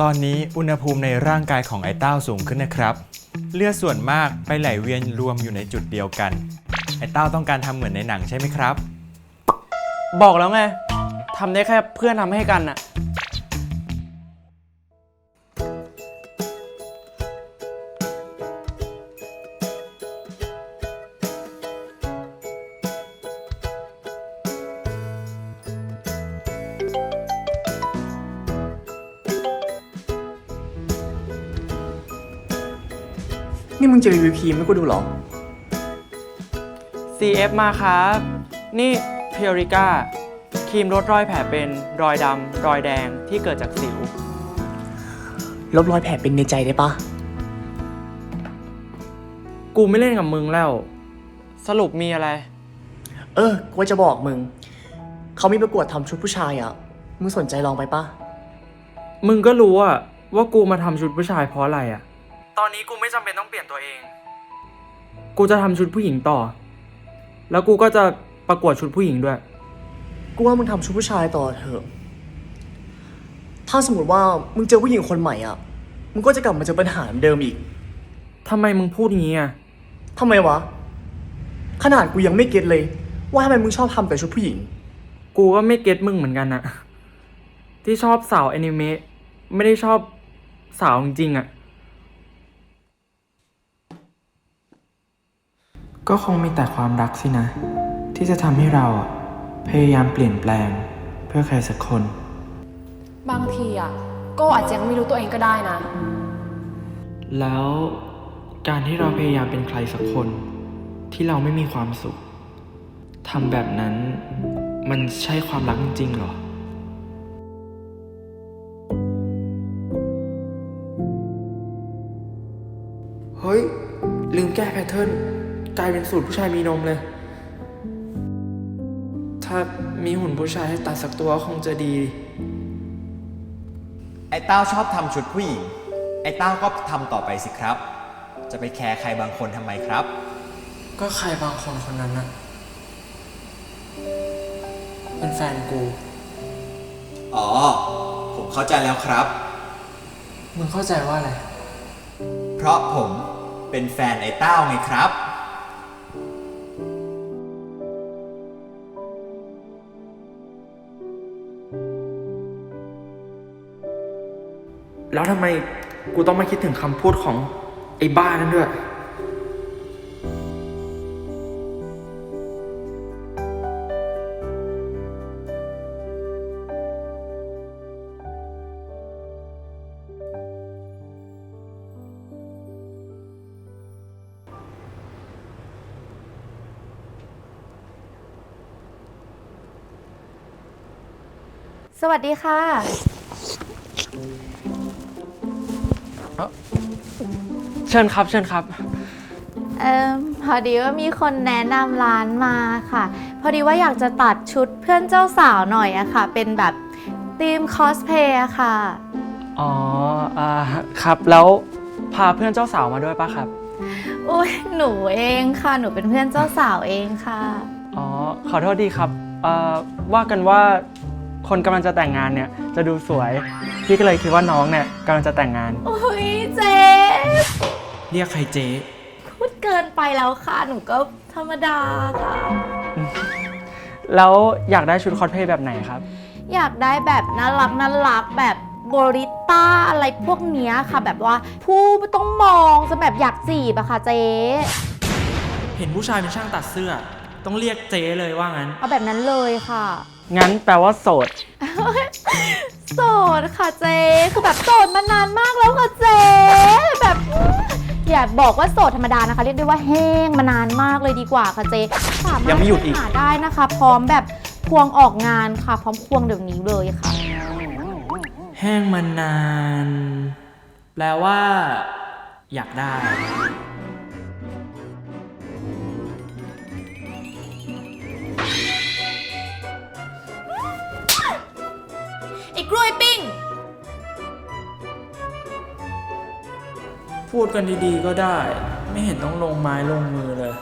ตอนนี้อุณหภูมิในร่างกายของไอ้เต้าสูงขึ้นนะครับ เลือดส่วนมากไปไหลเวียนรวมอยู่ในจุดเดียวกัน ไอ้เต้าต้องการทำเหมือนในหนังใช่ไหมครับ บอกแล้วไงทำได้แค่เพื่อนทำให้กันอะ นี่มึงจะรีวิวครีมให้กูดูเหรอ CF มาครับ นี่เพียริก้าครีมลดรอยแผลเป็นรอยดำรอยแดงที่เกิดจากสิว ลบรอยแผลเป็นในใจได้ปะกูไม่เล่นกับมึงแล้ว สรุปมีอะไร เออ กูว่าจะบอกมึง เขามีประกวดทำชุดผู้ชายอะ่ะ มึงสนใจลองไปปะมึงก็รู้อะว่ากูมาทำชุดผู้ชายเพราะอะไรอะ ตอนนี้กูไม่จำเป็นต้องเปลี่ยนตัวเอง กูจะทำชุดผู้หญิงต่อ แล้วกูก็จะประกวดชุดผู้หญิงด้วย กูว่ามึงทำชุดผู้ชายต่อเถอะ ถ้าสมมติว่ามึงเจอผู้หญิงคนใหม่อะ มึงก็จะกลับมาเจอปัญหาเดิมอีก ทำไมมึงพูดอย่างนี้อะทำไมวะ ขนาดกูยังไม่เก็ตเลย ว่าทำไมมึงชอบทำแต่ชุดผู้หญิง กูก็ไม่เก็ตมึงเหมือนกันอะที่ชอบสาวแอนิเมะไม่ได้ชอบสาวจริงๆอะ ก็คงมีแต่ความรักสินะ ที่จะทำให้เราอะพยายามเปลี่ยนแปลงเพื่อใครสักคน บางทีอะโก็อาจจะยังไม่รู้ตัวเองก็ได้นะ แล้วการที่เราพยายามเป็นใครสักคน ที่เราไม่มีความสุขทำแบบนั้นมันใช่ความรักจริงๆหรอเฮ้ย ลืมแก้แพทเทิร์น กลายเป็นสูตรผู้ชายมีนมเลย ถ้ามีหุ่นผู้ชายให้ตัดสักตัวคงจะดี ไอ้เต้าชอบทำชุดผู้หญิง ไอ้เต้าก็ทำต่อไปสิครับ จะไปแคร์ใครบางคนทำไมครับ ก็ใครบางคนคนนั้นนะเป็นแฟนกู อ๋อ ผมเข้าใจแล้วครับ มึงเข้าใจว่าอะไร เพราะผมเป็นแฟนไอ้เต้าไงครับ แล้วทำไมกูต้องมาคิดถึงคำพูดของไอ้บ้านั่นด้วย สวัสดีค่ะ เชิญครับ เชิญครับ เอ่อพอดีว่ามีคนแนะนำร้านมาค่ะ พอดีว่าอยากจะตัดชุดเพื่อนเจ้าสาวหน่อยอะค่ะ เป็นแบบธีมคอสเพย์อะค่ะ อ๋ออ่าครับ แล้วพาเพื่อนเจ้าสาวมาด้วยปะครับ อุ้ยหนูเองค่ะ หนูเป็นเพื่อนเจ้าสาวเองค่ะ อ๋อ ขอโทษดีครับเอ่อว่ากันว่า คนกำลังจะแต่งงานเนี่ยจะดูสวย พี่ก็เลยคิดว่าน้องเนี่ยกำลังจะแต่งงานอุ้ยเจ๊เรียกใครเจ๊พูดเกินไปแล้วค่ะ หนูก็ธรรมดาค่ะ แล้วอยากได้ชุดคอสเพลย์แบบไหนครับ อยากได้แบบน่ารักน่ารักแบบโบริต้าอะไรพวกเนี้ยค่ะ แบบว่าผู้ไม่ต้องมองจะแบบอยากจีบอะค่ะเจ๊เห็นผู้ชายเป็นช่างตัดเสื้อ ต้องเรียกเจ๊เลยว่างั้น เอาแบบนั้นเลยค่ะ งั้นแปลว่าโสด โสดค่ะเจ๊คือแบบโสดมานานมากแล้วค่ะเจ๊แบบอย่าบอกว่าโสดธรรมดานะคะ เรียกได้ว่าแห้งมานานมากเลยดีกว่าค่ะเจ๊สามารถยังไม่หยุดอีก หาได้นะคะ พร้อมแบบควงออกงานค่ะ พร้อมควงเดี๋ยวนี้เลยค่ะ แห้งมานาน แปลว่า อยากได้ พูดกันดีๆก็ได้ ไม่เห็นต้องลงไม้ลงมือเลย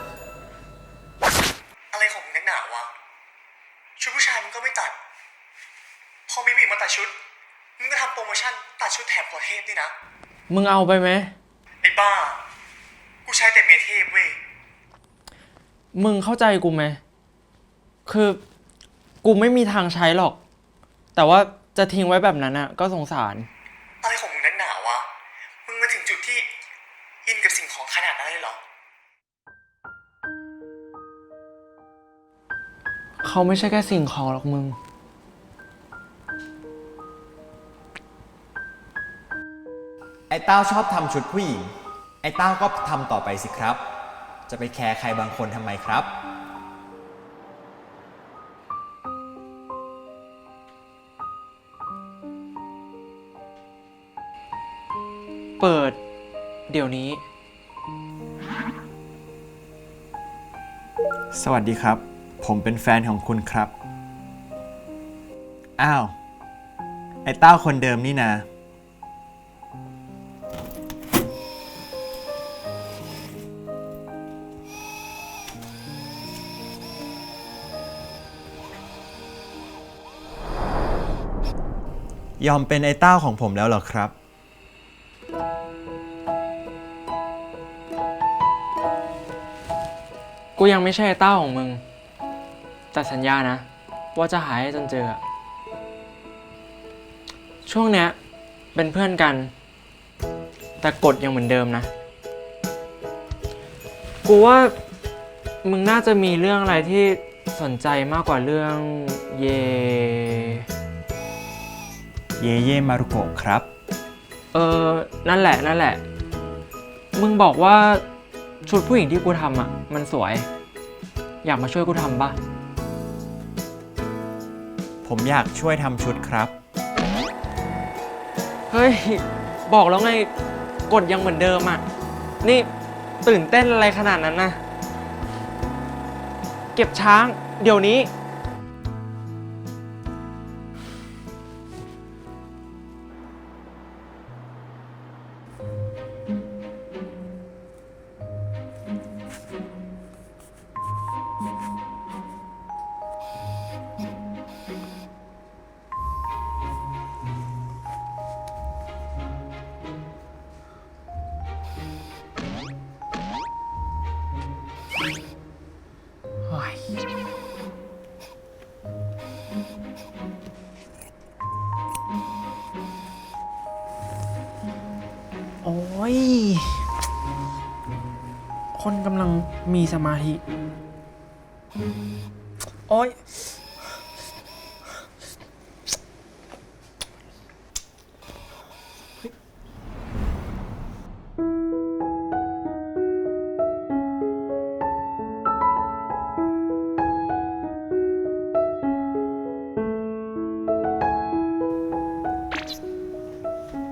อะไรของมึงนักหนาวะ ชุดผู้ชายมึงก็ไม่ตัด พอมีผู้หญิงมาตัดชุด มึงก็ทำโปรโมชั่นตัดชุดแถมขอเทพนี่นะ มึงเอาไปไหม ไอ้บ้า กูใช้แต่เมเทพเว้ย มึงเข้าใจกูไหม คือ กูไม่มีทางใช้หรอก แต่ว่าจะทิ้งไว้แบบนั้นอะก็สงสาร เขาไม่ใช่แค่สิ่งของหรอกมึง ไอ้เต้าชอบทำชุดผู้หญิง ไอ้เต้าก็ทำต่อไปสิครับ จะไปแคร์ใครบางคนทำไมครับ เปิด เดี๋ยวนี้ สวัสดีครับ ผมเป็นแฟนของคุณครับ อ้าว ไอ้เต้าคนเดิมนี่นะยอมเป็นไอ้เต้าของผมแล้วเหรอครับ กูยังไม่ใช่ไอ้เต้าของมึง แต่สัญญานะ ว่าจะหาให้จนเจอ ช่วงเนี้ยเป็นเพื่อนกัน แต่กฎยังเหมือนเดิมนะ กูว่ามึงน่าจะมีเรื่องอะไรที่สนใจมากกว่าเรื่องเย เยเย่มารุโกะครับ เออ นั่นแหละ นั่นแหละ มึงบอกว่าชุดผู้หญิงที่กูทำอะ มันสวย อยากมาช่วยกูทำปะ ผมอยากช่วยทำชุดครับ เฮ้ย บอกแล้วไงกดยังเหมือนเดิมอะ นี่ตื่นเต้นอะไรขนาดนั้นนะ เก็บช้าง เดี๋ยวนี้ คนกำลังมีสมาธิ โอ้ย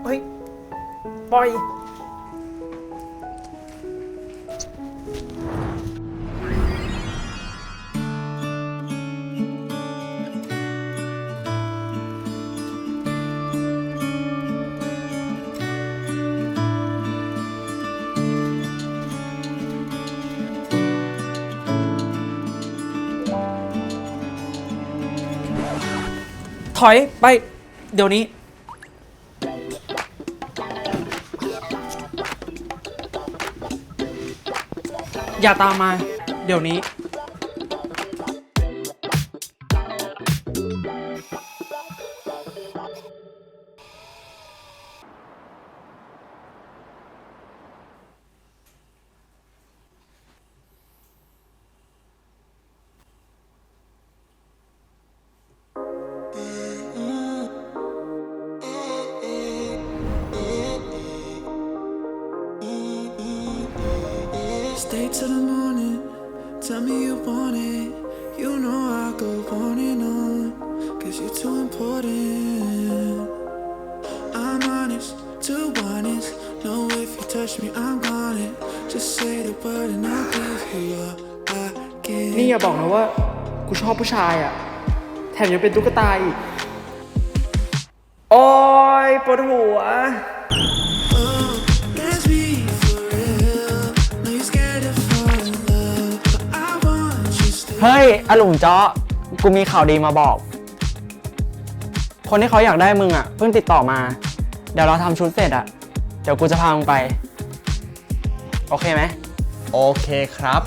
เฮ้ยปล่อย ถอยไป เดี๋ยวนี้ อย่าตามมา เดี๋ยวนี้ Stay till the morning. Tell me you want it. You know I go on and on. Cause you're too important. I'm honest, too honest. Know if you touch me, I'm gone it. Just say the word and I'll give you all I นี่อย่าบอกนะว่า กูชอบผู้ชายอะ แถมยังเป็นตุ๊กตาอีก โอ้ยปวดหัว เฮ้ยอหลุงเจาะกูมีข่าวดีมาบอก คนที่เขาอยากได้มึงอะเพิ่งติดต่อมา เดี๋ยวเราทำชุดเสร็จอะ เดี๋ยวกูจะพามึงไป โอเคไหม โอเคครับ